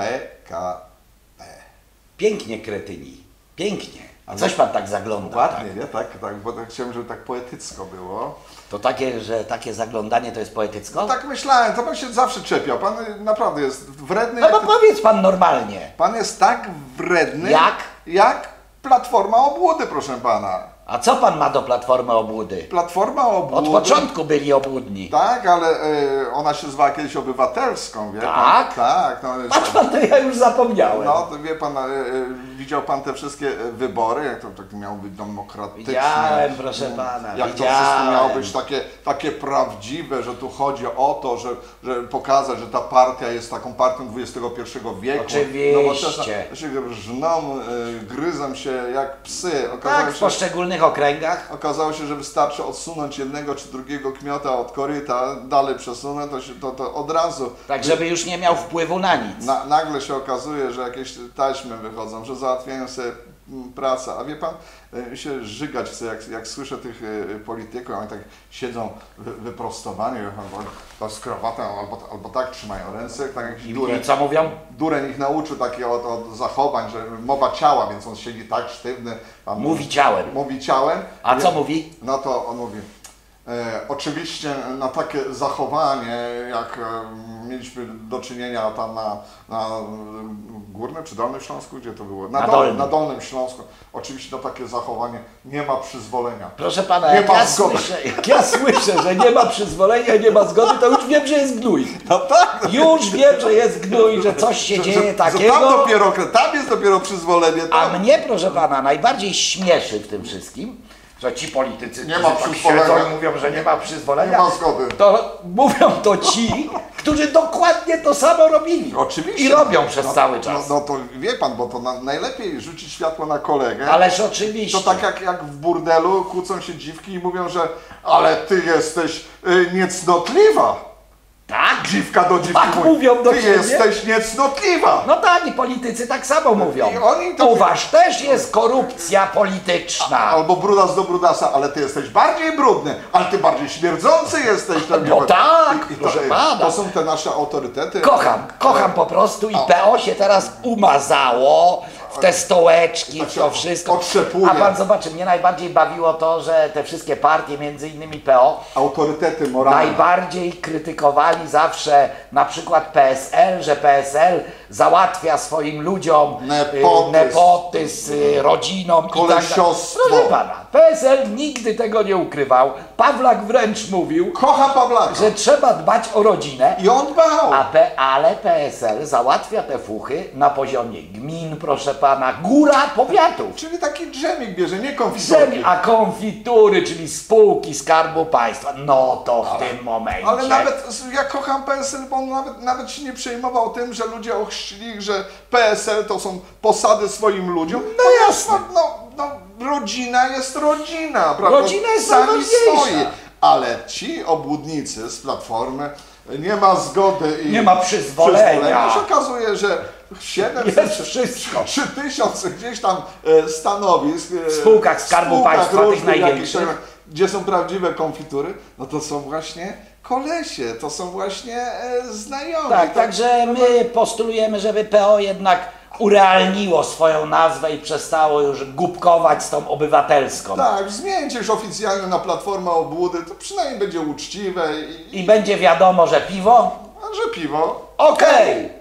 PKP. Pięknie, kretyni. Pięknie. A coś pan tak zagląda? Ładnie, nie? Tak, tak, bo tak chciałem, żeby tak poetycko było. To takie, że takie zaglądanie to jest poetycko? No tak myślałem, to pan się zawsze czepiał. Pan naprawdę jest wredny. No bo powiedz pan normalnie. Pan jest tak wredny. Jak? Jak Platforma Obłudy, proszę pana. A co pan ma do Platformy Obłudy? Platforma Obłudy. Od początku byli obłudni. Tak, ale e, ona się zwała kiedyś obywatelską, wie Tak? pan? Tak? No, Patrz pan, to ja już zapomniałem. no to wie pan, e, widział pan te wszystkie wybory, jak to tak miało być demokratyczne. Widziałem, proszę pana, Jak to widziałem. wszystko miało być takie, takie prawdziwe, że tu chodzi o to, że, że pokazać, że ta partia jest taką partią XXI wieku. Oczywiście. Nowoczesna. Się żną, e, gryzą się jak psy. Okazało Tak, w się, poszczególnych okręgach. Okazało się, że wystarczy odsunąć jednego czy drugiego kmiota od koryta, dalej przesunąć, to, się, to, to od razu. Tak, żeby już nie miał wpływu na nic. Na, nagle się okazuje, że jakieś taśmy wychodzą, że załatwiają sobie pracę. A wie pan, y, się żygać chce, jak, jak słyszę tych y, polityków, oni tak siedzą wy, wyprostowani, albo, z krawatą, albo, albo tak trzymają ręce, tak jakiś I, dureń, I co mówią? dureń ich nauczył takiego od, od zachowań, że mowa ciała, więc on siedzi tak sztywny. Mówi ciałem. Mówi ciałem. A co mówi? no to on mówi, e, oczywiście na takie zachowanie, jak e, mieliśmy do czynienia tam na, na e, Górnym czy Dolnym Śląsku, gdzie to było? Na Dol- Dolnym. na Dolnym Śląsku. Oczywiście na takie zachowanie nie ma przyzwolenia. Proszę pana, Nie jak ma ja, zgody. słyszę, jak ja słyszę, że nie ma przyzwolenia, nie ma zgody, to już wiem, że jest gnój. No tak! Już wiem, że jest gnój, że coś się Że, dzieje że, że tam takiego. dopiero, tam jest dopiero przyzwolenie. A Tam. mnie, proszę pana, najbardziej śmieszy w tym wszystkim, że ci politycy, Nie którzy ma tak przyzwolenia. siedzą i mówią, że nie ma przyzwolenia, Nie ma zgody. to mówią to ci, którzy dokładnie to samo robili. Oczywiście. I robią przez no, cały czas. No, no to wie pan, bo to na, najlepiej rzucić światło na kolegę. Ależ oczywiście. To tak jak, jak w burdelu kłócą się dziwki i mówią, że ale ty jesteś y, niecnotliwa. Dziwka do dziwki Tak mówi, mówią do ty ciebie? jesteś niecnotliwa. No tak, i politycy tak samo mówią. I oni to- U was też jest korupcja polityczna. Albo brudas do brudasa, ale ty jesteś bardziej brudny, ale ty bardziej śmierdzący jesteś. No tak, I, i to, to są te nasze autorytety. Kocham, kocham po prostu i PO się teraz umazało te stołeczki, Tak to wszystko. otrzepuje. A pan zobaczy, mnie najbardziej bawiło to, że te wszystkie partie, między innymi PO, Autorytety moralne. najbardziej krytykowali zawsze na przykład PSL, że PSL załatwia swoim ludziom y, Nepotyzm. nepotyzm y, rodzinom i tak. Kolesiostwo. Proszę pana, PSL nigdy tego nie ukrywał. Pawlak wręcz mówił, Kocha Pawlaka. że trzeba dbać o rodzinę. I on dbał. A P, ale PSL załatwia te fuchy na poziomie gmin, proszę pana, góra powiatów. Czyli taki dżemik bierze, nie konfiturki. Ziemi, a konfitury, czyli spółki Skarbu Państwa, no to w tym momencie. Ale nawet ja kocham PSL, bo on nawet, nawet się nie przejmował tym, że ludzie ochrzcili, że PSL to są posady swoim ludziom. No jasne. No, no, rodzina jest rodzina, prawda? Rodzina jest Sami swoi. Ale ci obłudnicy z Platformy nie ma zgody i Nie ma przyzwolenia. To się okazuje, że 700 Jest wszystko. 3000 gdzieś tam e, stanowisk e, W spółkach Skarbu spółkach Państwa, tych różnych największych. tam, gdzie są prawdziwe konfitury, no to są właśnie kolesie, to są właśnie e, znajomi. Tak, To- także my postulujemy, żeby PO jednak urealniło swoją nazwę i przestało już głupkować z tą obywatelską. Tak, zmieńcie już oficjalnie na Platformę Obłudy, to przynajmniej będzie uczciwe i, I będzie wiadomo, że piwo? a że piwo Okej!